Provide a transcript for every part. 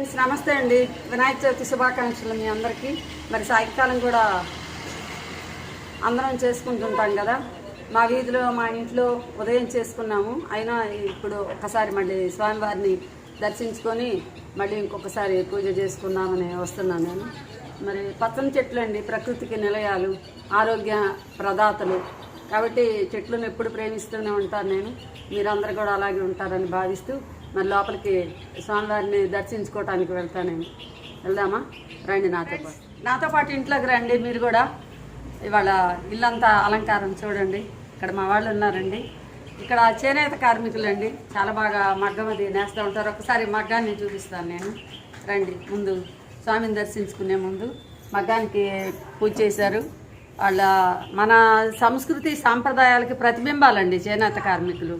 Friends నమస్తే అండి. వినాయక చవితి శుభాకాంక్షలు మీ అందరికీ. మరి సాయంకాలం కూడా అందరం చేసుకుంటుంటాం కదా. మా వీధిలో మా ఇంట్లో ఉదయం చేసుకున్నాము. అయినా ఇప్పుడు ఒకసారి మళ్ళీ స్వామివారిని దర్శించుకొని మళ్ళీ ఇంకొకసారి పూజ చేసుకుందామని వస్తున్నాను నేను. మరి పచ్చని చెట్లు అండి ప్రకృతికి నిలయాలు ఆరోగ్య ప్రదాతలు. కాబట్టి చెట్లను ఎప్పుడు ప్రేమిస్తూనే ఉంటాను నేను. మీరందరూ కూడా అలాగే ఉంటారని భావిస్తూ మరి లోపలికి స్వామివారిని దర్శించుకోవటానికి వెళ్తానేమి. వెళ్దామా? రండి నాతో పాటు. నాతో పాటు ఇంట్లోకి రండి మీరు కూడా. ఇవాళ ఇల్లంతా అలంకారం చూడండి. ఇక్కడ మా వాళ్ళు ఉన్నారండి. ఇక్కడ చేనేత కార్మికులండి. చాలా బాగా మగ్గం అది నేస్తూ ఉంటారు. ఒకసారి మగ్గాన్ని చూపిస్తాను నేను. రండి ముందు స్వామిని దర్శించుకునే ముందు మగ్గానికి పూజ చేశారు. వాళ్ళ మన సంస్కృతి సాంప్రదాయాలకి ప్రతిబింబాలండి చేనేత కార్మికులు.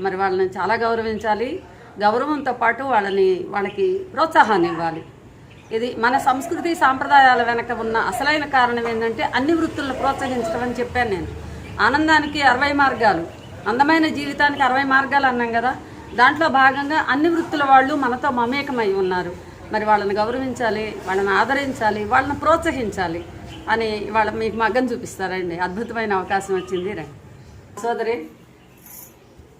మరి వాళ్ళని చాలా గౌరవించాలి. గౌరవంతో పాటు వాళ్ళని వాళ్ళకి ప్రోత్సాహాన్ని ఇవ్వాలి. ఇది మన సంస్కృతి సాంప్రదాయాల వెనక ఉన్న అసలైన కారణం ఏంటంటే అన్ని వృత్తులను ప్రోత్సహించడం అని చెప్పాను నేను. ఆనందానికి అరవై మార్గాలు అందమైన జీవితానికి అరవై మార్గాలు అన్నాం కదా. దాంట్లో భాగంగా అన్ని వృత్తుల వాళ్ళు మనతో మమేకమై ఉన్నారు. మరి వాళ్ళని గౌరవించాలి వాళ్ళని ఆదరించాలి వాళ్ళని ప్రోత్సహించాలి అని వాళ్ళ మీకు మగ్గం చూపిస్తారండి. అద్భుతమైన అవకాశం వచ్చింది. రండి. సోదరి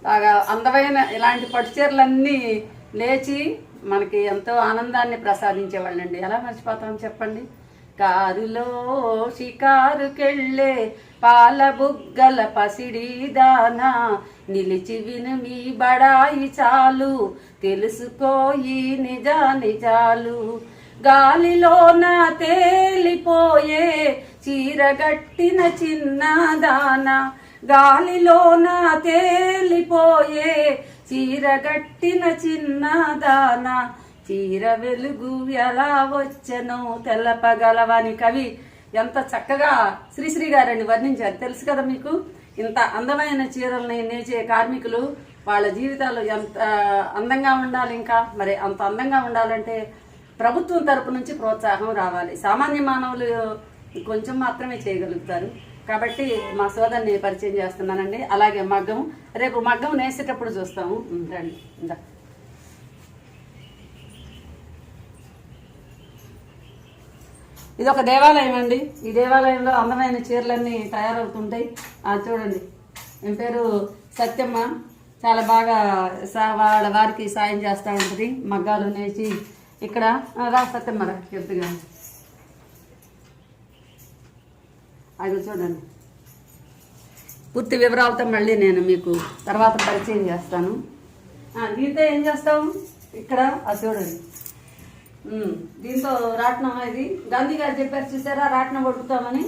అందమైన ఇలాంటి పట్టుచీరలన్నీ లేచి మనకి ఎంతో ఆనందాన్ని ప్రసాదించేవాళ్ళండి. ఎలా మర్చిపోతాం చెప్పండి? కారులో షికారుకెళ్ళే పాల బుగ్గల పసిడి దానా నిలిచి విను మీ బడాయి చాలు. తెలుసుకోయి నిజా నిజాలు గాలిలోన తేలిపోయే చీరగట్టిన చిన్నదానా గాలిలోన తేలిపోయే చీరగట్టిన చిన్నదాన చీర వెలుగు ఎలా వచ్చెనో తెల్లపగలవని కవి ఎంత చక్కగా శ్రీశ్రీ గారని వర్ణించారు. తెలుసు కదా మీకు? ఇంత అందమైన చీరల్ని నేచే కార్మికులు వాళ్ళ జీవితాలు ఎంత అందంగా ఉండాలి ఇంకా? మరి అంత అందంగా ఉండాలంటే ప్రభుత్వం తరపు నుంచి ప్రోత్సాహం రావాలి. సామాన్య మానవులు కొంచెం మాత్రమే చేయగలుగుతారు. కాబట్టి మా సోదరిని పరిచయం చేస్తున్నానండి. అలాగే మగ్గం. రేపు మగ్గం నేసేటప్పుడు చూస్తాము. రండి. ఇందా. ఇది ఒక దేవాలయం అండి. ఈ దేవాలయంలో అందమైన చీరలన్నీ తయారవుతుంటాయి. ఆ చూడండి. ఏం పేరు? సత్యమ్మ. చాలా బాగా సా వాళ్ళ వారికి సాయం చేస్తూ ఉంటుంది. మగ్గాలు నేసి ఇక్కడ. రా సత్యమ్మ రా అది చూడండి పూర్తి వివరాలతో మళ్ళీ నేను మీకు తర్వాత పరిచయం చేస్తాను. దీంతో ఏం చేస్తాము ఇక్కడ అది చూడండి. దీంతో రాట్నం ఇది. గాంధీ గారు చెప్పారు చూసారా రాట్నం కొడుకుతామని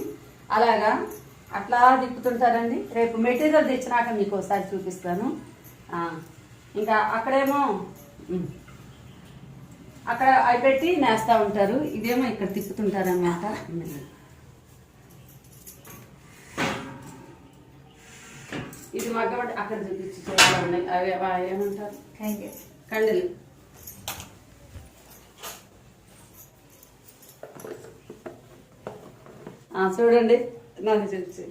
అలాగా. అట్లా తిప్పుతుంటారండి. రేపు మెటీరియల్ తెచ్చినాక మీకు ఒకసారి చూపిస్తాను. ఇంకా అక్కడేమో అక్కడ అవి పెట్టి నేస్తూ ఉంటారు. ఇదేమో ఇక్కడ తిప్పుతుంటారన్నమాట. ఇది మగ్గబడి అక్కడ చూపించి చేయాలి అవి ఏమంటారు? కండలు. చూడండి. నాకు చూసి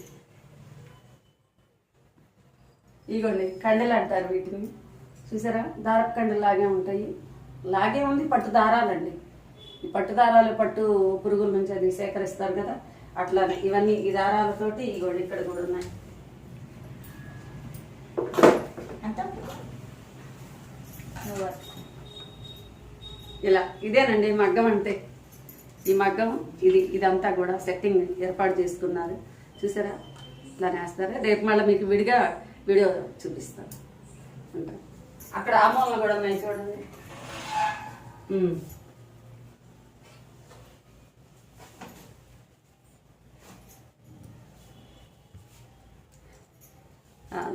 ఇగోండి కండెలు అంటారు వీటిని. చూసారా? దారపు కండలు లాగే ఉంటాయి. లాగే ఉంది పట్టు దారాలండి. ఈ పట్టు దారాలు పట్టు పురుగుల నుంచి అది సేకరిస్తారు కదా. అట్లానే ఇవన్నీ ఈ దారాలతోటి ఇగోండి ఇక్కడ కూడా ఉన్నాయి. ఇలా ఇదేనండి మగ్గం అంటే. ఈ మగ్గం ఇది ఇదంతా కూడా సెట్టింగ్ ఏర్పాటు చేసుకున్నారు. చూసారా? ఇట్లా నేస్తారా? రేపు మళ్ళీ మీకు విడిగా వీడియో చూపిస్తాను. ఉంటా. అక్కడ ఆమోళ్ళు కూడా ఉన్నాయి చూడండి.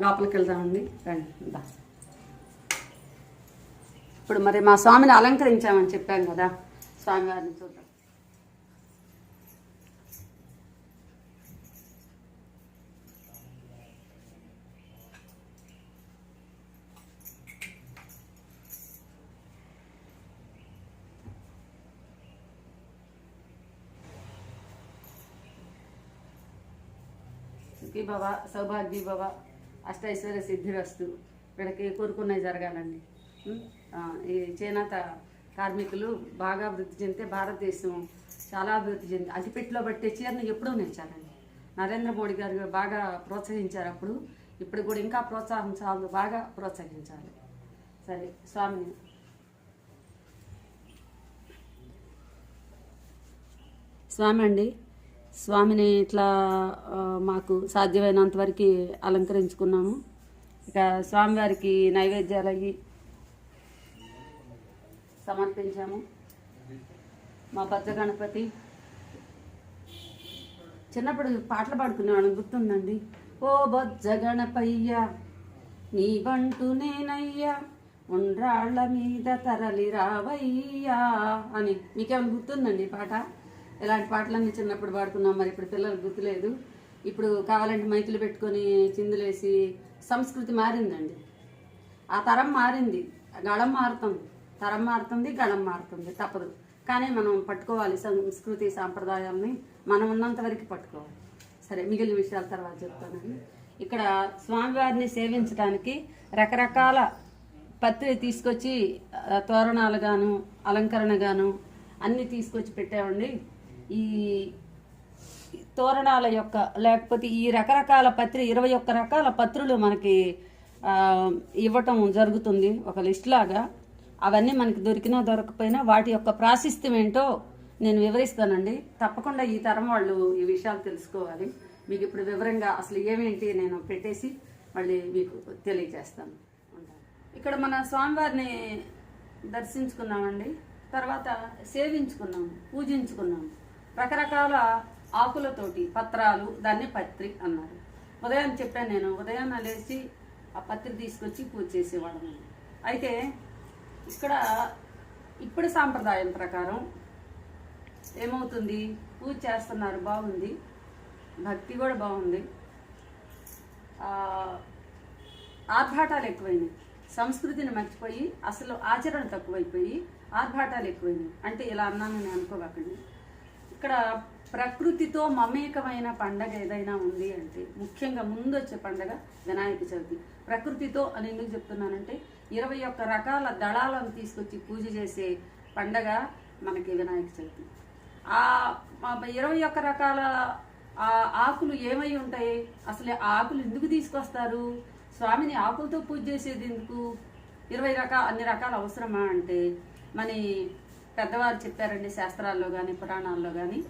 లోపలికి వెళ్దామండి. రండి. ఇప్పుడు మరి మా స్వామిని అలంకరించామని చెప్పాం కదా. స్వామివారిని చూద్దాం. సుఖీ భవ సౌభాగ్య భవ అష్టైశ్వర్య సిద్ధిరస్తు. వీళ్ళకి కోరుకున్నవి జరగాలండి? ఈ చేనేత కార్మికులు బాగా అభివృద్ధి చెందితే భారతదేశం చాలా అభివృద్ధి చెంది అగ్గిపెట్టిలో పట్టే చీరను ఎప్పుడూ నేర్చాలండి. నరేంద్ర మోడీ గారు బాగా ప్రోత్సహించారు అప్పుడు. ఇప్పుడు కూడా ఇంకా ప్రోత్సహించాలి బాగా ప్రోత్సహించాలి. సరే స్వామిని స్వామి అండి స్వామిని ఇట్లా మాకు సాధ్యమైనంత వరకు అలంకరించుకున్నాము. ఇక స్వామివారికి నైవేద్యాలు అయ్యి సమర్పించాము. మా భద్ర గణపతి చిన్నప్పుడు పాటలు పాడుకునేవాడు గుర్తుందండి? ఓ బొజ్జ గణపయ్య నీ బంటు నేనయ్యా ఉండ్రాళ్ళ మీద తరలి రావయ్యా అని. మీకేమైనా గుర్తుందండి పాట? ఇలాంటి పాటలన్నీ చిన్నప్పుడు పాడుకున్నాం మరి ఇప్పుడు పిల్లలకు గుర్తులేదు. ఇప్పుడు కావాలంటే మైకులు పెట్టుకొని చిందులేసి సంస్కృతి మారిందండి. ఆ తరం మారింది గళం మారుతుంది తరం మారుతుంది గళం మారుతుంది. తప్పదు. కానీ మనం పట్టుకోవాలి సంస్కృతి సాంప్రదాయాల్ని మనం ఉన్నంత వరకు పట్టుకోవాలి. సరే మిగిలిన విషయాల తర్వాత చెప్తానండి ఇక్కడ స్వామివారిని సేవించడానికి రకరకాల పత్రి తీసుకొచ్చి తోరణాలు గాను అలంకరణ గాను అన్ని తీసుకొచ్చి పెట్టామండి ఈ తోరణాల యొక్క లేకపోతే ఈ రకరకాల పత్రి ఇరవై ఒక్క రకాల పత్రులు మనకి ఇవ్వటం జరుగుతుంది. ఒక లిస్ట్ లాగా. అవన్నీ మనకి దొరికినా దొరకపోయినా వాటి యొక్క ప్రాశస్త్యం ఏంటో నేను వివరిస్తానండి. తప్పకుండా ఈ తరం వాళ్ళు ఈ విషయాలు తెలుసుకోవాలి. మీకు ఇప్పుడు వివరంగా అసలు ఏమేంటి నేను పెట్టేసి మళ్ళీ మీకు తెలియజేస్తాను. ఇక్కడ మన స్వామివారిని దర్శించుకున్నామండి. తర్వాత సేవించుకున్నాము పూజించుకున్నాము రకరకాల ఆకులతోటి పత్రాలు దాన్ని పత్రి అన్నారు. ఉదయం చెప్పాను నేను ఉదయాన్నే లేచి ఆ పత్రి తీసుకొచ్చి పూజ చేసేవాళ్ళం అయితే ఇక్కడ ఇప్పుడు సాంప్రదాయం ప్రకారం ఏమవుతుంది? పూజ చేస్తున్నారు బాగుంది. భక్తి కూడా బాగుంది. ఆర్భాటాలు ఎక్కువైనాయి. సంస్కృతిని మర్చిపోయి అసలు ఆచరణ తక్కువైపోయి ఆర్భాటాలు ఎక్కువైనాయి. అంటే ఇలా అన్నాను నేను అనుకోకండి ఇక్కడ ప్రకృతితో మమేకమైన పండగ ఏదైనా ఉంది అంటే ముఖ్యంగా ముందు వచ్చే పండగ వినాయక చవితి. ప్రకృతితో అని ఎందుకు చెప్తున్నానంటే ఇరవై ఒక్క రకాల దళాలను తీసుకొచ్చి పూజ చేసే పండగ మనకి వినాయక చవితి. ఆ ఇరవై ఒక్క రకాల ఆ ఆకులు ఏమై ఉంటాయి? అసలు ఆ ఆకులు ఎందుకు తీసుకొస్తారు? స్వామిని ఆకులతో పూజ చేసేది ఎందుకు? ఇరవై రకాల అన్ని రకాల అవసరమా అంటే? మన పెద్దవారు చెప్పారండి శాస్త్రాల్లో కానీ పురాణాల్లో కానీ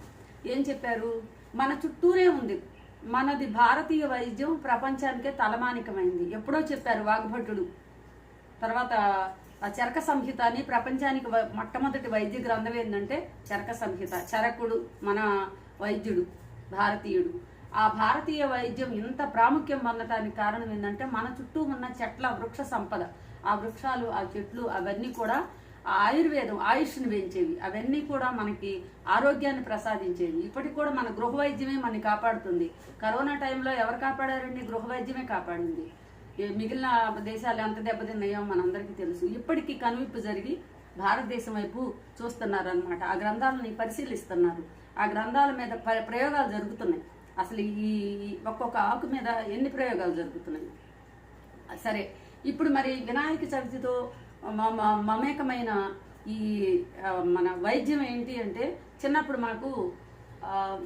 ఏం చెప్పారు? మన చుట్టూరే ఉంది. మనది భారతీయ వైద్యం ప్రపంచానికే తలమానికమైంది. ఎప్పుడో చెప్పారు వాగ్భటుడు. తర్వాత ఆ చరక సంహిత అని ప్రపంచానికి మొట్టమొదటి వైద్య గ్రంథం ఏంటంటే చరక సంహిత. చరకుడు మన వైద్యుడు భారతీయుడు. ఆ భారతీయ వైద్యం ఇంత ప్రాముఖ్యం పొందటానికి కారణం ఏంటంటే మన చుట్టూ ఉన్న చెట్ల వృక్ష సంపద. ఆ వృక్షాలు ఆ చెట్లు అవన్నీ కూడా ఆ ఆయుర్వేదం ఆయుష్ని పెంచేవి. అవన్నీ కూడా మనకి ఆరోగ్యాన్ని ప్రసాదించేవి. ఇప్పటికి కూడా మన గృహ వైద్యమే మనని కాపాడుతుంది. కరోనా టైంలో ఎవరు కాపాడారండి? గృహ వైద్యమే కాపాడింది. మిగిలిన దేశాలు ఎంత దెబ్బతిన్నాయో మనందరికీ తెలుసు. ఇప్పటికీ కనువిప్పు జరిగి భారతదేశం వైపు చూస్తున్నారు అనమాట ఆ గ్రంథాలని పరిశీలిస్తున్నారు. ఆ గ్రంథాల మీద ప్రయోగాలు జరుగుతున్నాయి. అసలు ఈ ఒక్కొక్క ఆకు మీద ఎన్ని ప్రయోగాలు జరుగుతున్నాయి? సరే ఇప్పుడు మరి వినాయక చవితితో మ- మ- మమేకమైన ఈ మన వైద్యం ఏంటి అంటే చిన్నప్పుడు మాకు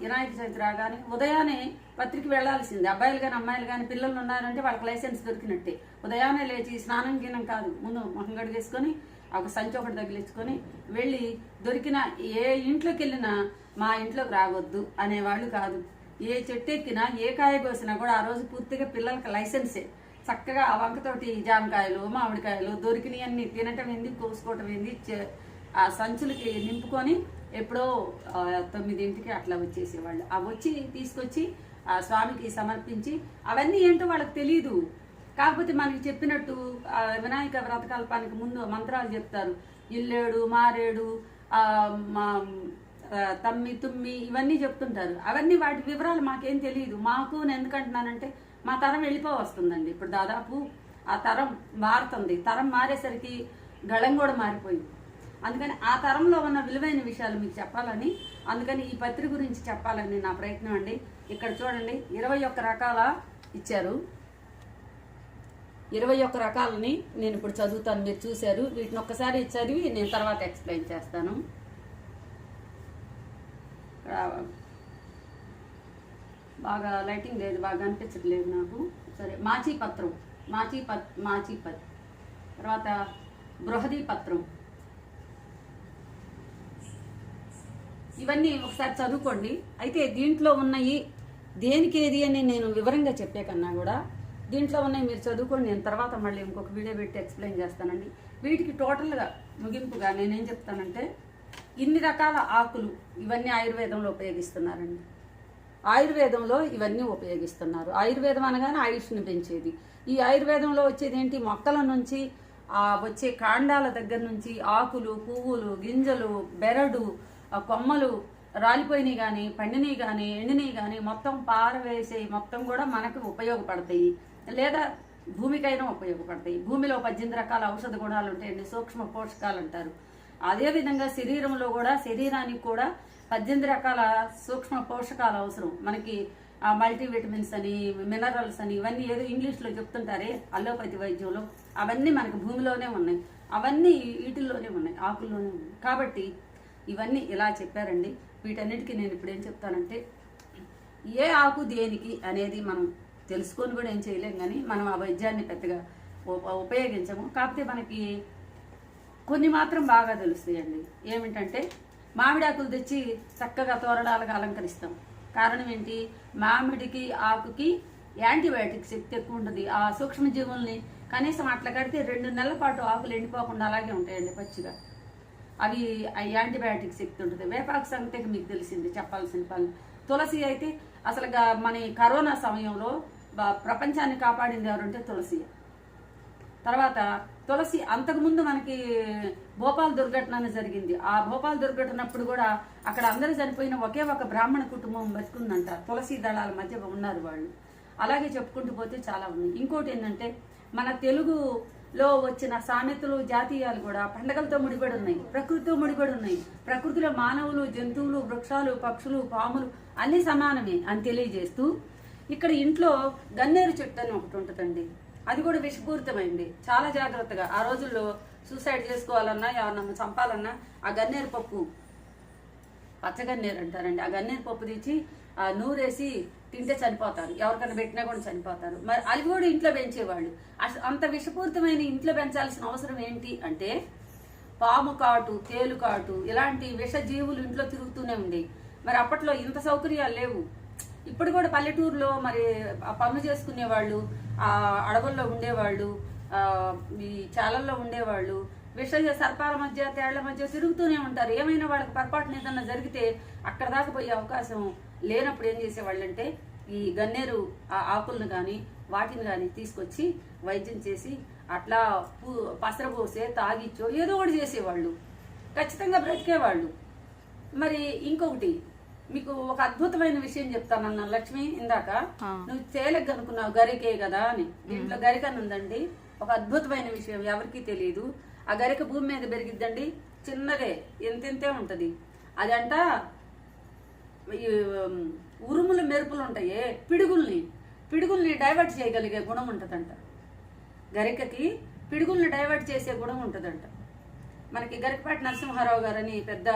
వినాయక చవితి రాగానే ఉదయాన్నే పత్రికి వెళ్ళాల్సింది అబ్బాయిలు కానీ అమ్మాయిలు కానీ పిల్లలు ఉన్నారంటే వాళ్ళకి లైసెన్స్ దొరికినట్టే. ఉదయాన్నే లేచి స్నానం గీనం కాదు ముందు మొహం గడిగేసుకొని ఒక సంచి ఒకటి తగిలించుకొని వెళ్ళి దొరికిన ఏ ఇంట్లోకి వెళ్ళినా మా ఇంట్లోకి రావద్దు అనేవాళ్ళు కాదు. ఏ చెట్టు ఎక్కినా ఏ కాయ కోసినా కూడా ఆ రోజు పూర్తిగా పిల్లలకి లైసెన్సే. చక్కగా ఆ వంకతోటి జామకాయలు మామిడికాయలు దొరికినవి అన్ని తినటం ఏంది కోసుకోవటం ఏంది ఆ సంచులకి నింపుకొని ఎప్పుడో తొమ్మిదింటికి అట్లా వచ్చేసేవాళ్ళు. అవి వచ్చి తీసుకొచ్చి ఆ స్వామికి సమర్పించి అవన్నీ ఏంటో వాళ్ళకి తెలియదు కాకపోతే మనకి చెప్పినట్టు ఆ వినాయక వ్రతకల్పానికి ముందు మంత్రాలు చెప్తారు. ఇల్లేడు మారేడు మా తమ్మి తుమ్మి ఇవన్నీ చెప్తుంటారు. అవన్నీ వాటి వివరాలు మాకేం తెలియదు మాకు నేను ఎందుకంటున్నానంటే మా తరం వెళ్ళిపో వస్తుందండి. ఇప్పుడు దాదాపు ఆ తరం మారుతుంది. తరం మారేసరికి గళం కూడా మారిపోయింది. అందుకని ఆ తరంలో ఉన్న విలువైన విషయాలు మీకు చెప్పాలని అందుకని ఈ పత్రిక గురించి చెప్పాలని నా ప్రయత్నం అండి. ఇక్కడ చూడండి ఇరవై ఒక్క రకాల ఇచ్చారు. ఇరవై ఒక్క రకాలని నేను ఇప్పుడు చదువుతాను మీరు చూశారు. వీటిని ఒక్కసారి చదివి నేను తర్వాత ఎక్స్ప్లెయిన్ చేస్తాను. బాగా లైటింగ్ లేదు బాగా అనిపించట్లేదు నాకు. సరే మాచీ పత్రం మాచీ పత్ మాచీ పత్ తర్వాత బృహదీ పత్రం ఇవన్నీ ఒకసారి చదువుకోండి. అయితే దీంట్లో ఉన్నాయి దేనికి ఏది అని నేను వివరంగా చెప్పే కన్నా కూడా దీంట్లో ఉన్నాయి మీరు చదువుకోండి. నేను తర్వాత మళ్ళీ ఇంకొక వీడియో పెట్టి ఎక్స్ప్లెయిన్ చేస్తానండి. వీటికి టోటల్గా ముగింపుగా నేనేం చెప్తానంటే ఇన్ని రకాల ఆకులు ఇవన్నీ ఆయుర్వేదంలో ఉపయోగిస్తున్నారండి. ఆయుర్వేదంలో ఇవన్నీ ఉపయోగిస్తున్నారు. ఆయుర్వేదం అనగానే ఆయుష్ని పెంచేది. ఈ ఆయుర్వేదంలో వచ్చేది ఏంటి మొక్కల నుంచి వచ్చే కాండాల దగ్గర నుంచి ఆకులు పువ్వులు గింజలు బెరడు కొమ్మలు రాలిపోయినవి కానీ పండినవి కానీ ఎండినవి కానీ మొత్తం పారవేసే మొత్తం కూడా మనకు ఉపయోగపడతాయి. లేదా భూమికైనా ఉపయోగపడతాయి. భూమిలో పద్దెనిమిది రకాల ఔషధ గుణాలు ఉంటాయండి సూక్ష్మ పోషకాలు అంటారు. అదేవిధంగా శరీరంలో కూడా శరీరానికి కూడా పద్దెనిమిది రకాల సూక్ష్మ పోషకాలు అవసరం. మనకి మల్టీవిటమిన్స్ అని మినరల్స్ అని ఇవన్నీ ఏదో ఇంగ్లీష్లో చెప్తుంటారే అల్లోపతి వైద్యంలో. అవన్నీ మనకి భూమిలోనే ఉన్నాయి. అవన్నీ వీటిల్లోనే ఉన్నాయి ఆకుల్లోనే ఉన్నాయి. కాబట్టి ఇవన్నీ ఇలా చెప్పారండి. వీటన్నిటికీ నేను ఇప్పుడు ఏం చెప్తానంటే ఏ ఆకు దేనికి అనేది మనం తెలుసుకొని కూడా ఏం చేయలేం కానీ మనం ఆ వైద్యాన్ని పెద్దగా ఉపయోగించము. కాకపోతే మనకి కొన్ని మాత్రం బాగా తెలుస్తాయండి. ఏమిటంటే మామిడాకులు తెచ్చి చక్కగా తోరణాలుగా అలంకరిస్తాం. కారణం ఏంటి? మామిడికి ఆకుకి యాంటీబయాటిక్ శక్తి ఎక్కువ ఉంటుంది. ఆ సూక్ష్మజీవుల్ని కనీసం అట్లా కడితే రెండు నెలల పాటు ఆకులు ఎండిపోకుండా అలాగే ఉంటాయండి పచ్చిగా. అవి యాంటీబయాటిక్స్ యాంటీబయాటిక్ శక్తి ఉంటుంది. వేపాకు సంగతి మీకు తెలిసింది చెప్పాల్సిన పని. తులసి అయితే అసలు మన కరోనా సమయంలో ప్రపంచాన్ని కాపాడింది ఎవరంటే తులసి. తర్వాత తులసి అంతకుముందు మనకి భోపాల్ దుర్ఘటన జరిగింది. ఆ భోపాల్ దుర్ఘటనప్పుడు కూడా అక్కడ అందరూ చనిపోయిన ఒకే ఒక బ్రాహ్మణ కుటుంబం బతుకుందంట. తులసి దళాల మధ్య ఉన్నారు వాళ్ళు. అలాగే చెప్పుకుంటూ పోతే చాలా ఉన్నాయి. ఇంకోటి ఏంటంటే మన తెలుగు లో వచ్చిన సామెతలు జాతీయాలు కూడా పండగలతో ముడిపడి ఉన్నాయి. ప్రకృతితో ముడిపడి ఉన్నాయి. ప్రకృతిలో మానవులు జంతువులు వృక్షాలు పక్షులు పాములు అన్ని సమానమే అని తెలియజేస్తూ ఇక్కడ ఇంట్లో గన్నేరు చెట్టు అని ఒకటి ఉంటుందండి. అది కూడా విషపూరితమైంది. చాలా జాగ్రత్తగా. ఆ రోజుల్లో సూసైడ్ చేసుకోవాలన్నా ఎవరన్నా చంపాలన్నా ఆ గన్నేరు పప్పు పచ్చగన్నేరు అంటారండి. ఆ గన్నేరు పప్పు తెచ్చి నూరేసి తింటే చనిపోతారు. ఎవరికైనా పెట్టినా కూడా చనిపోతారు. మరి అవి కూడా ఇంట్లో పెంచేవాళ్ళు. అసలు అంత విషపూరితమైన ఇంట్లో పెంచాల్సిన అవసరం ఏంటి అంటే పాము కాటు తేలు కాటు ఇలాంటి విష జీవులు ఇంట్లో తిరుగుతూనే ఉండేవి. మరి అప్పట్లో ఇంత సౌకర్యాలు లేవు. ఇప్పుడు కూడా పల్లెటూరులో మరి ఆ పనులు చేసుకునే వాళ్ళు ఆ అడవుల్లో ఉండేవాళ్ళు ఈ చాలల్లో ఉండేవాళ్ళు విష సర్పాల మధ్య తేళ్ళ మధ్య తిరుగుతూనే ఉంటారు. ఏమైనా వాళ్ళకి పొరపాటున ఏదన్నా జరిగితే అక్కడ దాకా పోయే అవకాశం లేనప్పుడు ఏం చేసేవాళ్ళు అంటే ఈ గన్నేరు ఆ ఆకులను కానీ వాటిని కానీ తీసుకొచ్చి వైద్యం చేసి అట్లా పూ పసరపోసే తాగిచ్చో ఏదో ఒకటి చేసేవాళ్ళు. ఖచ్చితంగా బ్రతికేవాళ్ళు. మరి ఇంకొకటి మీకు ఒక అద్భుతమైన విషయం చెప్తానన్న లక్ష్మి ఇందాక. నువ్వు తేలిక అనుకున్నావు గరికే కదా అని. దీంట్లో గరిక అని ఉందండి. ఒక అద్భుతమైన విషయం ఎవరికీ తెలియదు ఆ గరిక భూమి మీద పెరిగిద్దండి. చిన్నదే ఎంతెంతే ఉంటది. అదంట ఉరుములు మెరుపులు ఉంటాయే పిడుగుల్ని. పిడుగుల్ని డైవర్ట్ చేయగలిగే గుణం ఉంటుందంట. గరికకి పిడుగుల్ని డైవర్ట్ చేసే గుణం ఉంటుందంట. మనకి గరికపాటి నరసింహారావు గారని పెద్ద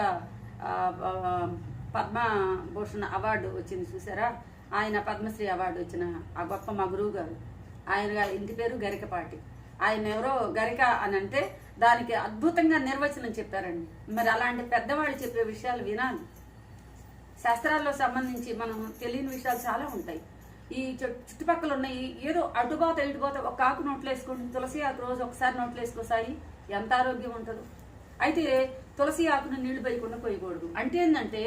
పద్మభూషణ పద్మభూషణ్ అవార్డు వచ్చింది చూసారా? ఆయన పద్మశ్రీ అవార్డు వచ్చిన ఆ గొప్ప మా గురువు గారు. ఆయన గారి ఇంటి పేరు గరికపాటి. ఆయన ఎవరో గరిక అని అంటే దానికి అద్భుతంగా నిర్వచనం చెప్పారండి. మరి అలాంటి పెద్దవాళ్ళు చెప్పే విషయాలు వినాలి. శాస్త్రాల్లో సంబంధించి మనం తెలియని విషయాలు చాలా ఉంటాయి. ఈ చుట్టుపక్కల ఉన్నాయి ఏదో అటుపోత ఇటుపోత ఒక ఆకు నోట్లు వేసుకుంటుంది తులసి ఆకు రోజు ఒకసారి నోట్లు వేసుకోసాయి ఎంత ఆరోగ్యం ఉంటుందో. అయితే తులసి ఆకును నీళ్ళు పోయకుండా పోయకూడదు. అంటే ఏంటంటే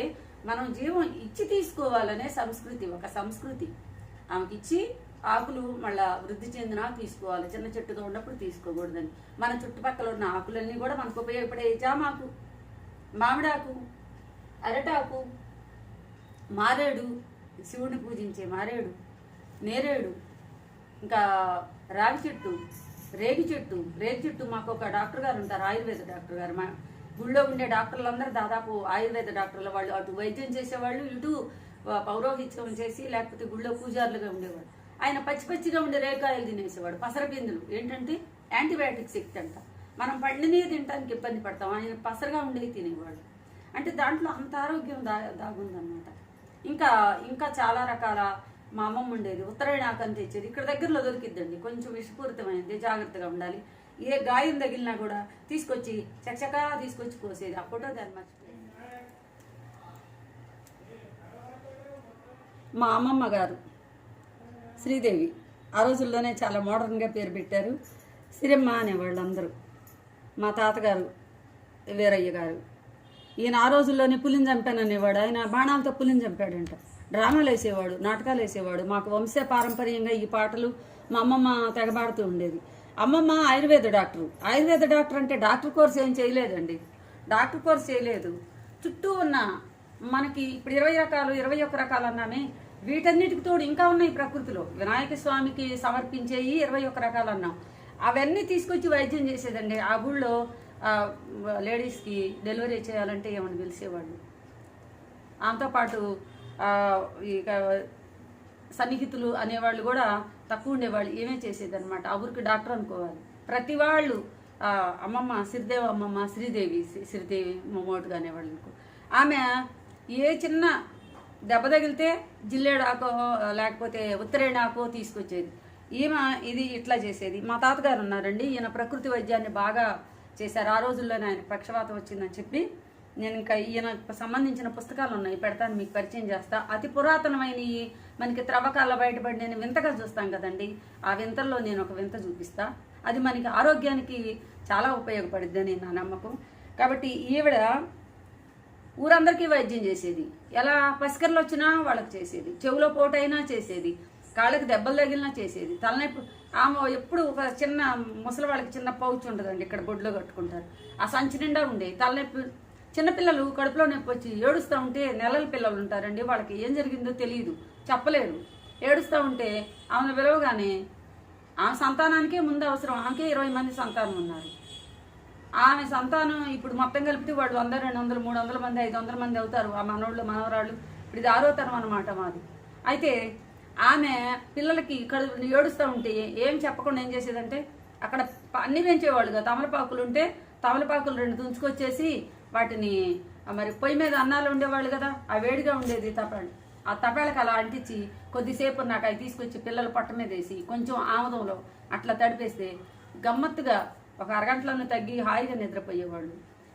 మనం జీవం ఇచ్చి తీసుకోవాలనే సంస్కృతి ఒక సంస్కృతి. ఆమెకి ఇచ్చి ఆకులు మళ్ళా వృద్ధి చెందిన తీసుకోవాలి. చిన్న చెట్టుగా ఉన్నప్పుడు తీసుకోకూడదని. మన చుట్టుపక్కల ఉన్న ఆకులన్నీ కూడా మనకు ఉపయోగపడే జామాకు మామిడాకు అరటాకు మారేడు శివుడిని పూజించే మారేడు నేరేడు ఇంకా రావి చెట్టు రేగి చెట్టు రేగి చెట్టు మాకు ఒక డాక్టర్ గారు ఉంటారు ఆయుర్వేద డాక్టర్ గారు. మా గుళ్ళో ఉండే డాక్టర్లందరూ దాదాపు ఆయుర్వేద డాక్టర్లు వాళ్ళు. అటు వైద్యం చేసేవాళ్ళు ఇటు పౌరోహిత్యం చేసి లేకపోతే గుళ్ళో పూజారులుగా ఉండేవాడు ఆయన పచ్చి పచ్చిగా ఉండే రేకాయలు తినేసేవాడు పసరబిందులు ఏంటంటే యాంటీబయాటిక్ శక్తి అంట. మనం పండినవి తినడానికి ఇబ్బంది పడతాం ఆయన పసరగా ఉండేవి తినేవాడు అంటే దాంట్లో అంత ఆరోగ్యం దా దాగుందన్నమాట. ఇంకా ఇంకా చాలా రకాల మా అమ్మమ్మ ఉండేది. ఉత్తరాయణ తెచ్చేది. ఇక్కడ దగ్గరలో దొరికిద్దండి. కొంచెం విషపూరితమైనది జాగ్రత్తగా ఉండాలి. ఏ గాయం తగిలినా కూడా తీసుకొచ్చి చకచకా తీసుకొచ్చి కోసేది. ఆ ఫోటో దాన్ని మర్చిపోయింది మా అమ్మమ్మ గారు శ్రీదేవి. ఆ రోజుల్లోనే చాలా మోడర్న్గా పేరు పెట్టారు. సిరమ్మ అనేవాళ్ళు అందరూ మా తాతగారు వీరయ్య గారు. ఈయన ఆ రోజుల్లోనే పులిని చంపాననేవాడు. ఆయన బాణాలతో పులిని చంపాడంట. డ్రామాలు వేసేవాడు నాటకాలు వేసేవాడు. మాకు వంశ పారంపర్యంగా ఈ పాటలు మా అమ్మమ్మ తెగబాడుతూ ఉండేది. అమ్మమ్మ ఆయుర్వేద డాక్టర్. ఆయుర్వేద డాక్టర్ అంటే డాక్టర్ కోర్స్ ఏం చేయలేదండి. డాక్టర్ కోర్స్ చేయలేదు. చుట్టూ ఉన్న మనకి ఇప్పుడు ఇరవై రకాలు ఇరవై ఒక్క రకాలు అన్నామే. వీటన్నిటికి తోడు ఇంకా ఉన్నాయి ప్రకృతిలో. వినాయక స్వామికి సమర్పించేవి ఇరవై ఒక్క రకాలు అన్నాం. అవన్నీ తీసుకొచ్చి వైద్యం చేసేదండి. ఆ గుళ్ళో లేడీస్కి డెలివరీ చేయాలంటే ఏమని పిలిచేవాళ్ళు? ఆమెతో పాటు ఇక సన్నిహితులు అనేవాళ్ళు కూడా తక్కువ ఉండేవాళ్ళు. ఏమే చేసేది అనమాట ఆ ఊరికి డాక్టర్ అనుకోవాలి. ప్రతి వాళ్ళు అమ్మమ్మ శ్రీదేవి అమ్మమ్మ శ్రీదేవి శ్రీదేవి మొమ్మోటుగా అనేవాళ్ళు అనుకో. ఆమె ఏ చిన్న దెబ్బ తగిలితే జిల్లేడాకో లేకపోతే ఉత్తరేణాకో తీసుకొచ్చేది. ఈమె ఇది ఇట్లా చేసేది. మా తాతగారు ఉన్నారండి. ఈయన ప్రకృతి వైద్యాన్ని బాగా చేశారు. ఆ రోజుల్లోనే ఆయన పక్షవాతం వచ్చిందని చెప్పి నేను ఇంకా ఈయన సంబంధించిన పుస్తకాలు ఉన్నాయి పెడతాను మీకు పరిచయం చేస్తా. అతి పురాతనమైన మనకి త్రవ్వకాల బయటపడి నేను వింతగా చూస్తాం కదండి. ఆ వింతల్లో నేను ఒక వింత చూపిస్తా. అది మనకి ఆరోగ్యానికి చాలా ఉపయోగపడుద్దని నా నమ్మకం. కాబట్టి ఈవిడ ఊరందరికీ వైద్యం చేసేది. ఎలా పసికర్లు వచ్చినా వాళ్ళకి చేసేది. చెవులో పోటైనా చేసేది. కాళ్ళకి దెబ్బలు తగిలినా చేసేది. తలనొప్పి ఆమె ఎప్పుడు ఒక చిన్న ముసలి వాళ్ళకి చిన్న పౌచ్ ఉండదండి ఇక్కడ బొడ్లో కట్టుకుంటారు. ఆ సంచి నిండా ఉండేది తలనొప్పి చిన్నపిల్లలు కడుపులో నొప్పి వచ్చి ఏడుస్తూ ఉంటే నెలల పిల్లలు ఉంటారండి. వాళ్ళకి ఏం జరిగిందో తెలియదు చెప్పలేరు. ఏడుస్తూ ఉంటే ఆమెను పిలవగానే ఆమె సంతానానికే ముందు అవసరం. ఆమెకే ఇరవై మంది సంతానం ఉన్నారు. ఆమె సంతానం ఇప్పుడు మొత్తం కలిపితే వాళ్ళు వంద రెండు వందలు మూడు వందల మంది ఐదు వందల మంది అవుతారు. ఆ మనోళ్ళు మనవరాళ్ళు. ఇప్పుడు ఇది ఆరో తరం అనమాట మాది. అయితే ఆమె పిల్లలకి కడుపు ఏడుస్తూ ఉంటే ఏం చెప్పకుండా ఏం చేసేదంటే అక్కడ అన్ని పెంచేవాళ్ళుగా తమలపాకులు ఉంటే తమలపాకులు రెండు తుంచుకొచ్చేసి వాటిని మరి పొయ్యి మీద అన్నాలు ఉండేవాళ్ళు కదా ఆ వేడిగా ఉండేది తపాడు ఆ తపాలకు అలా అంటించి కొద్దిసేపు నాకు అవి తీసుకొచ్చి పిల్లల పొట్ట మీద వేసి కొంచెం ఆముదంలో అట్లా తడిపేస్తే గమ్మత్తుగా ఒక అరగంటలోనే తగ్గి హాయిగా నిద్రపోయేవాళ్ళు.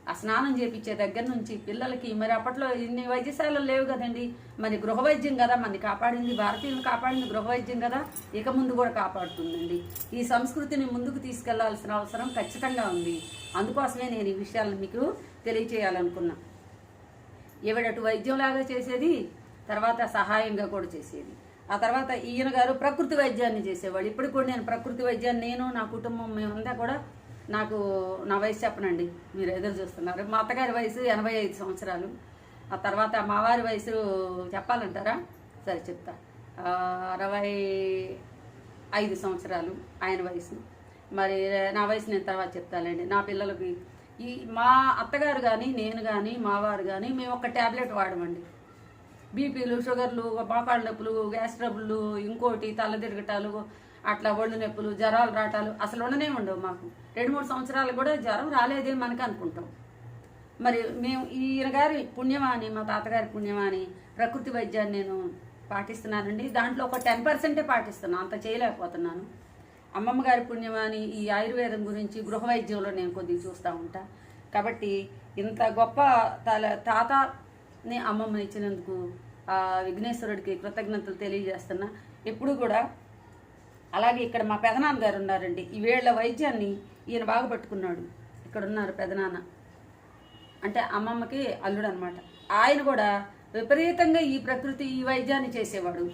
ఆ స్నానం చేపించే దగ్గర నుంచి పిల్లలకి మరి అప్పట్లో ఇన్ని వైద్యశాలలు లేవు కదండి. మరి గృహ వైద్యం కదా మన కాపాడింది భారతీయులను కాపాడింది గృహ వైద్యం కదా. ఇక ముందు కూడా కాపాడుతుందండి. ఈ సంస్కృతిని ముందుకు తీసుకెళ్ళాల్సిన అవసరం ఖచ్చితంగా ఉంది. అందుకోసమే నేను ఈ విషయాలను మీకు తెలియచేయాలనుకున్నా. ఈవిడటు వైద్యంలాగా చేసేది తర్వాత సహాయంగా కూడా చేసేది. ఆ తర్వాత ఈయన గారు ప్రకృతి వైద్యాన్ని చేసేవాళ్ళు. ఇప్పుడు కూడా నేను ప్రకృతి వైద్యాన్ని నేను నా కుటుంబం మేమంతా కూడా నాకు నా వయసు చెప్పనండి మీరు ఎదురు చూస్తున్నారు. మా అత్తగారి వయసు ఎనభై ఐదు సంవత్సరాలు. ఆ తర్వాత మా వారి వయసు చెప్పాలంటారా? సరే చెప్తా. అరవై ఐదు సంవత్సరాలు ఆయన వయసు. మరి నా వయసు నేను తర్వాత చెప్తానండి నా పిల్లలకి ఈ మా అత్తగారు కానీ నేను కానీ మా వారు కానీ మేము ఒక ట్యాబ్లెట్ వాడమండి. బీపీలు షుగర్లు మోకాళ్ళ నొప్పులు గ్యాస్ ట్రబుల్ ఇంకోటి తల తిరగటాలు అట్లా ఒళ్ళు నొప్పులు జ్వరాలు రావటాలు అసలు ఉండనే ఉండవు మాకు. రెండు మూడు సంవత్సరాలు కూడా జ్వరం రాలేదే మనకి అనుకుంటాం. మరి మేము ఈయన గారి పుణ్యమాని మా తాతగారి పుణ్యమాని ప్రకృతి వైద్యాన్ని నేను పాటిస్తున్నానండి. దాంట్లో ఒక టెన్ పర్సెంటే పాటిస్తున్నాను అంత చేయలేకపోతున్నాను. అమ్మమ్మ గారి పుణ్యమాని ఈ ఆయుర్వేదం గురించి గృహ వైద్యంలో నేను కొద్దిగా చూస్తూ ఉంటా. కాబట్టి ఇంత గొప్ప తల తాతని అమ్మమ్మని ఇచ్చినందుకు విఘ్నేశ్వరుడికి కృతజ్ఞతలు తెలియజేస్తున్నా. ఎప్పుడు కూడా అలాగే ఇక్కడ మా పెదనాన్న గారు ఉన్నారండి. ఈ వేళ్ళ వైద్యాన్ని ఈయన బాగా పట్టుకున్నాడు. ఇక్కడ ఉన్నారు పెదనాన్న. అంటే అమ్మమ్మకి అల్లుడు అనమాట ఆయన కూడా విపరీతంగా ఈ ప్రకృతి ఈ వైద్యాన్ని చేసేవాడు.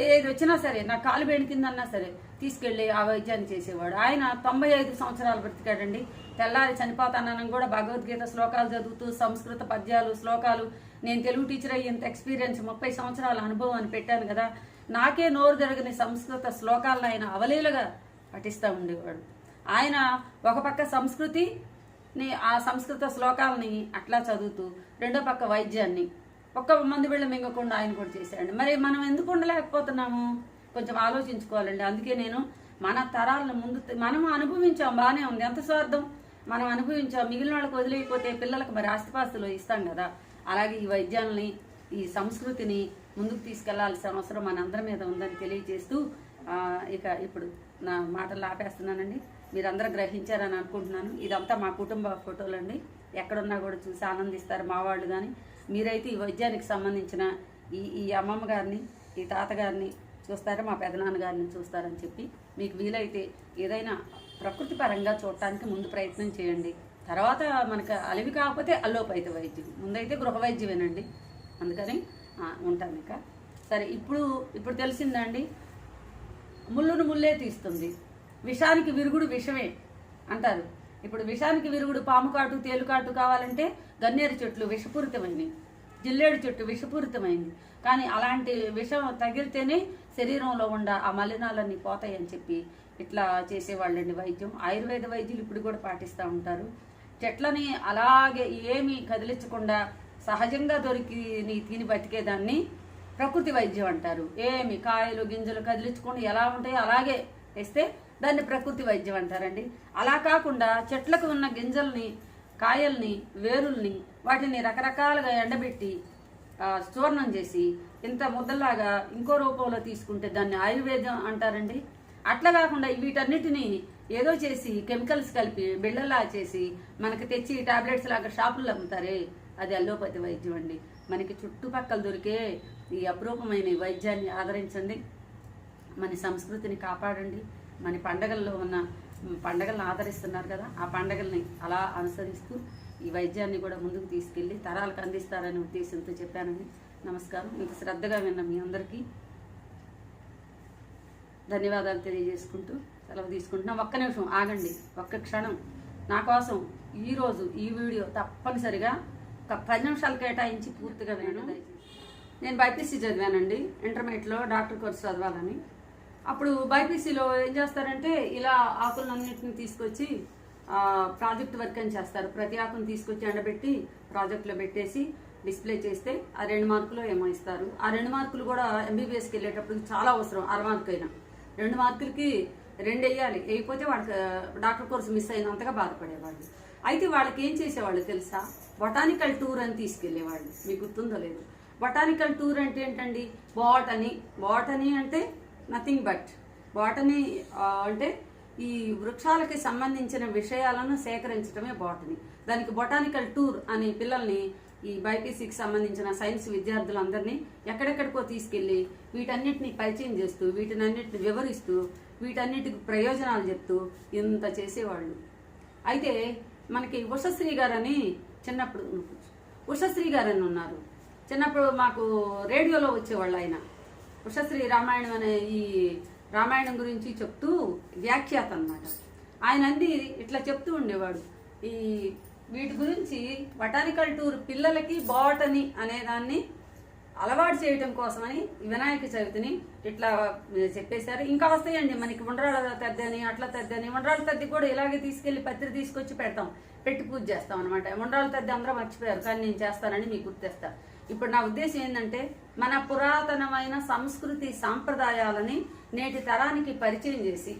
ఏది వచ్చినా సరే నా కాలు వేడి కిందన్నా సరే తీసుకెళ్ళి ఆ వైద్యాన్ని చేసేవాడు. ఆయన తొంభై ఐదు సంవత్సరాలు బ్రతికాడండి. తెల్లారి చనిపోతానని కూడా భగవద్గీత శ్లోకాలు చదువుతూ సంస్కృత పద్యాలు శ్లోకాలు. నేను తెలుగు టీచర్ అయ్యేంత ఎక్స్పీరియన్స్ ముప్పై సంవత్సరాల అనుభవం అని పెట్టాను కదా. నాకే నోరు జరగని సంస్కృత శ్లోకాలను ఆయన అవలీలగా పఠిస్తూ ఉండేవాడు. ఆయన ఒక పక్క సంస్కృతిని ఆ సంస్కృత శ్లోకాలని అట్లా చదువుతూ రెండో పక్క వైద్యాన్ని ఒక్క మంది బిళ్ళ మింగకుండా ఆయన కూడా చేశాడు మరి మనం ఎందుకు ఉండలేకపోతున్నాము? కొంచెం ఆలోచించుకోవాలండి. అందుకే నేను మన తరాలను ముందు మనం అనుభవించాం బాగానే ఉంది. ఎంత స్వార్థం? మనం అనుభవించాం. మిగిలిన వాళ్ళకి వదిలేయకపోతే పిల్లలకు మరి ఆస్తిపాస్తులు ఇస్తాం కదా. అలాగే ఈ వైద్యాలని ఈ సంస్కృతిని ముందుకు తీసుకెళ్ళాల్సిన అవసరం మనందరి మీద ఉందని తెలియజేస్తూ ఇక ఇప్పుడు నా మాటలు ఆపేస్తున్నానండి. మీరందరూ గ్రహించారని అనుకుంటున్నాను. ఇదంతా మా కుటుంబ ఫోటోలండి. ఎక్కడున్నా కూడా చూసి ఆనందిస్తారు మా వాళ్ళు కానీ మీరైతే ఈ వైద్యానికి సంబంధించిన ఈ ఈ అమ్మమ్మ గారిని ఈ తాతగారిని చూస్తారా మా పెదనాన్న గారిని చూస్తారని చెప్పి మీకు వీలైతే ఏదైనా ప్రకృతి పరంగా చూడటానికి ముందు ప్రయత్నం చేయండి. తర్వాత మనకు అలివి కాకపోతే అల్లోపైతే వైద్యం. ముందైతే గృహ వైద్యమేనండి. అందుకని ఉంటాను ఇక. సరే ఇప్పుడు ఇప్పుడు తెలిసిందండి. ముళ్ళును ముల్లే తీస్తుంది. విషానికి విరుగుడు విషమే అంటారు. ఇప్పుడు విషానికి విరుగుడు పాము కాటు తేలుకాటు కావాలంటే గన్నేరు చెట్లు విషపూరితమైనవి. జిల్లేడు చెట్టు విషపూరితమైంది కానీ అలాంటి విషం తగిలితేనే శరీరంలో ఉన్న ఆ మలినాలన్నీ పోతాయని చెప్పి ఇట్లా చేసేవాళ్ళండి వైద్యం. ఆయుర్వేద వైద్యులు ఇప్పుడు కూడా పాటిస్తూ ఉంటారు. చెట్లని అలాగే ఏమీ కదిలించకుండా సహజంగా దొరికి తిని బతికేదాన్ని ప్రకృతి వైద్యం అంటారు. ఏమి? కాయలు గింజలు కదిలించుకొని ఎలా ఉంటాయో అలాగే వేస్తే దాన్ని ప్రకృతి వైద్యం అంటారండి. అలా కాకుండా చెట్లకు ఉన్న గింజల్ని కాయల్ని వేరుల్ని వాటిని రకరకాలుగా ఎండబెట్టి చూర్ణం చేసి ఇంత ముద్దలాగా ఇంకో రూపంలో తీసుకుంటే దాన్ని ఆయుర్వేదం అంటారండి. అట్లా కాకుండా వీటన్నిటిని ఏదో చేసి కెమికల్స్ కలిపి బిళ్ళలా చేసి మనకి తెచ్చి టాబ్లెట్స్ లాగా షాపుల్లో అమ్ముతారే. అది అల్లోపతి వైద్యం అండి. మనకి చుట్టుపక్కల దొరికే ఈ అపురూపమైన వైద్యాన్ని ఆదరించండి. మన సంస్కృతిని కాపాడండి. మన పండగల్లో ఉన్న పండగలను ఆదరిస్తున్నారు కదా ఆ పండగల్ని అలా అనుసరిస్తూ ఈ వైద్యాన్ని కూడా ముందుకు తీసుకెళ్ళి తరాలకు అందిస్తారనే ఉద్దేశంతో చెప్పానండి. నమస్కారం. ఇంత శ్రద్ధగా విన్న మీ అందరికీ ధన్యవాదాలు తెలియజేసుకుంటూ సెలవు తీసుకుంటున్నాం. ఒక్క నిమిషం ఆగండి. ఒక్క క్షణం. నా కోసం ఈరోజు ఈ వీడియో తప్పనిసరిగా ఒక పది నిమిషాలు కేటాయించి పూర్తిగా వినండి నేను బైపీసీ చదివానండి ఇంటర్మీడియట్లో డాక్టర్ కోర్స్ చదవాలని. అప్పుడు బైపీసీలో ఏం చేస్తారంటే ఇలా ఆకులన్నింటిని తీసుకొచ్చి ప్రాజెక్ట్ వర్క్ అని చేస్తారు. ప్రతి ఆకును తీసుకొచ్చి ఎండబెట్టి ప్రాజెక్ట్లో పెట్టేసి డిస్ప్లే చేస్తే ఆ రెండు మార్కులు ఏమో ఇస్తారు. ఆ రెండు మార్కులు కూడా ఎంబీబీఎస్కి వెళ్ళేటప్పుడు చాలా అవసరం అర మార్కు అయినా. రెండు మార్కులకి రెండు వేయాలి వేయకపోతే వాళ్ళకి డాక్టర్ కోర్స్ మిస్ అయినంతగా బాధపడేవాళ్ళు. అయితే వాళ్ళకి ఏం చేసేవాళ్ళు తెలుసా? బొటానికల్ టూర్ అని తీసుకెళ్ళేవాళ్ళు మీకు గుర్తుందో లేదు. బొటానికల్ టూర్ అంటే ఏంటండి? బాటనీ. బాటనీ అంటే నథింగ్ బట్ బాటనీ అంటే ఈ వృక్షాలకి సంబంధించిన విషయాలను సేకరించడమే బాటనీ. దానికి బొటానికల్ టూర్ అని పిల్లల్ని ఈ బైపీసీకి సంబంధించిన సైన్స్ విద్యార్థులందరినీ ఎక్కడెక్కడికో తీసుకెళ్ళి వీటన్నిటిని పరిచయం చేస్తూ వీటినన్నిటిని వివరిస్తూ వీటన్నిటికి ప్రయోజనాలు చెప్తూ ఇంత చేసేవాళ్ళు. అయితే మనకి ఉషశ్రీ గారని చిన్నప్పుడు ఉషశ్రీ గారని ఉన్నారు. చిన్నప్పుడు మాకు రేడియోలో వచ్చేవాళ్ళు ఆయన. ఉషశ్రీ రామాయణం అనే ఈ రామాయణం గురించి చెప్తూ వ్యాఖ్యాత అన్నమాట. ఆయన అంది ఇట్లా చెప్తూ ఉండేవాడు. ఈ వీటి గురించి బటానికల్ టూర్ పిల్లలకి బాటని అనేదాన్ని అలవాటు చేయటం కోసమని వినాయక చవితిని ఇట్లా చెప్పేశారు. ఇంకా వస్తాయండి మనకి ఉండ్రాళ్ళ తద్దని అట్లా తద్దని అని. ఉండ్రాళ్ళ తద్ది కూడా ఇలాగే తీసుకెళ్ళి పత్రి తీసుకొచ్చి పెడతాం. పెట్టి పూజ చేస్తాం అనమాట ఉండ్రాళ్ళ తద్ది అందరూ మర్చిపోయారు కానీ నేను చేస్తానని మీకు గుర్తిస్తాను ఇప్పుడు నా ఉద్దేశం ఏంటంటే మన పురాతనమైన సంస్కృతి సాంప్రదాయాలని నేటి తరానికి పరిచయం చేసి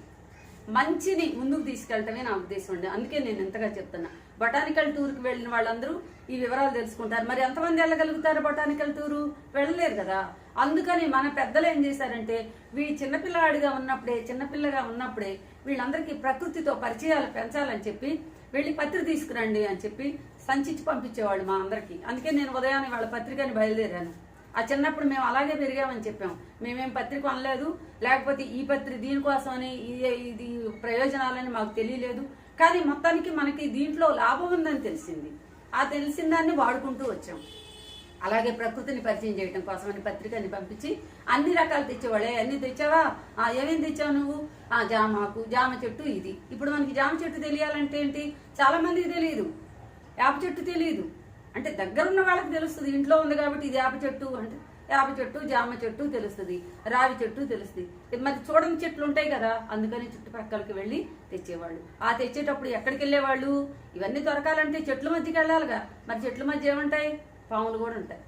మంచిని ముందుకు తీసుకెళ్ళటమే నా ఉద్దేశం అండి. అందుకే నేను ఎంతగా చెప్తున్నా. బొటానికల్ టూర్కి వెళ్ళిన వాళ్ళందరూ ఈ వివరాలు తెలుసుకుంటారు. మరి ఎంతమంది వెళ్ళగలుగుతారు బొటానికల్ టూరు? వెళ్ళలేరు కదా. అందుకని మన పెద్దలు ఏం చేశారంటే వీ చిన్నపిల్లవాడిగా ఉన్నప్పుడే చిన్నపిల్లగా ఉన్నప్పుడే వీళ్ళందరికీ ప్రకృతితో పరిచయాలు పెంచాలని చెప్పి వెళ్ళి పత్రిక తీసుకురండి అని చెప్పి సంచిచ్చి పంపించేవాళ్ళు మా అందరికీ. అందుకే నేను ఉదయాన్నే వాళ్ళ పత్రికని బయలుదేరాను. ఆ చిన్నప్పుడు మేము అలాగే పెరిగామని చెప్పాం. మేమేం పత్రిక అనలేదు లేకపోతే ఈ పత్రిక దీనికోసమని ఇది ప్రయోజనాలని మాకు తెలియలేదు. కానీ మొత్తానికి మనకి దీంట్లో లాభం ఉందని తెలిసింది. ఆ తెలిసిన దాన్ని వాడుకుంటూ వచ్చాం. అలాగే ప్రకృతిని పరిచయం చేయడం కోసమని పత్రికని పంపించి అన్ని రకాలు తెచ్చేవాళ్ళే. అన్ని తెచ్చావా? ఆ, ఏమేం తెచ్చావు నువ్వు? ఆ జామాకు జామ చెట్టు ఇది. ఇప్పుడు మనకి జామ చెట్టు తెలియాలంటే ఏంటి? చాలా మందికి తెలియదు వేప చెట్టు తెలియదు అంటే దగ్గరున్న వాళ్ళకి తెలుస్తుంది. ఇంట్లో ఉంది కాబట్టి ఇది వేప చెట్టు అంటే వేప చెట్టు జామ చెట్టు తెలుస్తుంది రావి చెట్టు తెలుస్తుంది. ఇది మరి చూడని చెట్లు ఉంటాయి కదా అందుకని చుట్టుపక్కలకి వెళ్ళి తెచ్చేవాళ్ళు. ఆ తెచ్చేటప్పుడు ఎక్కడికి వెళ్ళేవాళ్ళు ఇవన్నీ దొరకాలంటే చెట్ల మధ్యకి వెళ్ళాలిగా. మరి చెట్ల మధ్య ఏముంటాయి? పాములు కూడా ఉంటాయి.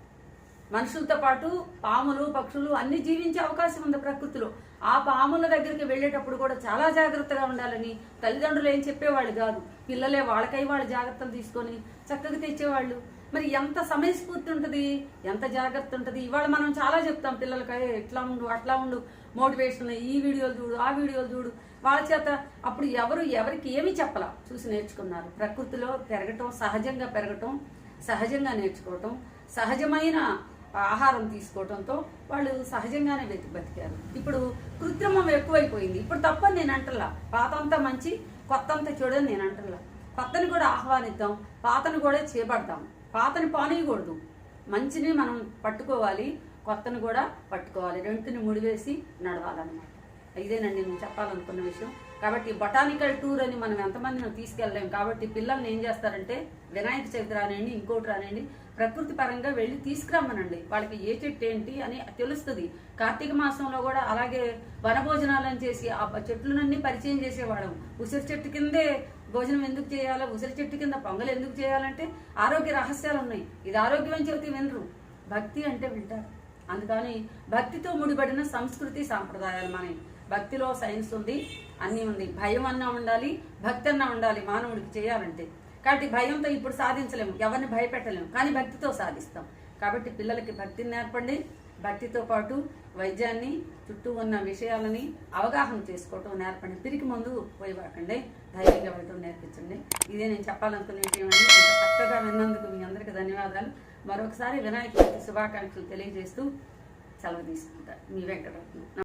మనుషులతో పాటు పాములు పక్షులు అన్ని జీవించే అవకాశం ఉంది ప్రకృతిలో. ఆ పాముల దగ్గరికి వెళ్ళేటప్పుడు కూడా చాలా జాగ్రత్తగా ఉండాలని తల్లిదండ్రులు ఏం చెప్పేవాళ్ళు కాదు. పిల్లలే వాళ్ళకై వాళ్ళు జాగ్రత్తలు తీసుకొని చక్కగా తెచ్చేవాళ్ళు. మరి ఎంత సమయస్ఫూర్తి ఉంటుంది? ఎంత జాగ్రత్త ఉంటుంది? ఇవాళ మనం చాలా చెప్తాం పిల్లలకి ఎట్లా ఉండు అట్లా ఉండు మోటివేషన్ ఈ వీడియోలు చూడు ఆ వీడియోలు చూడు. వాళ్ళ చేత అప్పుడు ఎవరు ఎవరికి ఏమి చెప్పలా. చూసి నేర్చుకున్నారు. ప్రకృతిలో పెరగటం సహజంగా పెరగటం సహజంగా నేర్చుకోవటం సహజమైన ఆహారం తీసుకోవడంతో వాళ్ళు సహజంగానే వెతి బతికారు. ఇప్పుడు కృత్రిమం ఎక్కువైపోయింది. ఇప్పుడు తప్పని నేను అంటలా. పాత అంతా మంచి కొత్త అంతా చూడని నేను అంటలా. కొత్తని కూడా ఆహ్వానిద్దాం పాతను కూడా చేపడదాం పాతని పానేయకూడదు. మంచిని మనం పట్టుకోవాలి కొత్తను కూడా పట్టుకోవాలి. రెండుని ముడివేసి నడవాలన్నమాట. ఇదేనండి నేను చెప్పాలనుకున్న విషయం. కాబట్టి బొటానికల్ టూర్ అని మనం ఎంతమందిని తీసుకెళ్ళలేం. కాబట్టి పిల్లల్ని ఏం చేస్తారంటే వినాయక చవితి రానివ్వండి ఇంకోటి రానివ్వండి ప్రకృతి పరంగా వెళ్ళి తీసుకురమ్మనండి. వాళ్ళకి ఏ చెట్టు ఏంటి అని తెలుస్తుంది. కార్తీక మాసంలో కూడా అలాగే వనభోజనాలను చేసి ఆ చెట్లనన్నీ పరిచయం చేసేవాళ్ళం. ఉసిరి చెట్టు కిందే భోజనం ఎందుకు చేయాలో? ఉసిరి చెట్టు కింద పొంగలు ఎందుకు చేయాలంటే ఆరోగ్య రహస్యాలు ఉన్నాయి. ఇది ఆరోగ్యం అని చెబితే వినరు. భక్తి అంటే వింటారు. అందుకని భక్తితో ముడిపడిన సంస్కృతి సాంప్రదాయాలు మనవి భక్తిలో సైన్స్ ఉంది అన్నీ ఉంది. భయం అన్నా ఉండాలి భక్తి అన్నా ఉండాలి మానవుడికి చేయాలంటే. కాబట్టి భయంతో ఇప్పుడు సాధించలేము. ఎవరిని భయపెట్టలేము. కానీ భక్తితో సాధిస్తాం. కాబట్టి పిల్లలకి భక్తిని నేర్పండి. భక్తితో పాటు వైద్యాన్ని చుట్టూ ఉన్న విషయాలని అవగాహన చేసుకోవటం నేర్పండి. పిరికి ముందు పోయివాకండి ధైర్యంగా వెళ్ళటం నేర్పించండి. ఇదే నేను చెప్పాలనుకున్న విషయం అండి. ఇంత చక్కగా విన్నందుకు మీ అందరికీ ధన్యవాదాలు. మరొకసారి వినాయక చవితి శుభాకాంక్షలు తెలియజేస్తూ సెలవు తీసుకుంటా. మీ వెంకటరత్నం.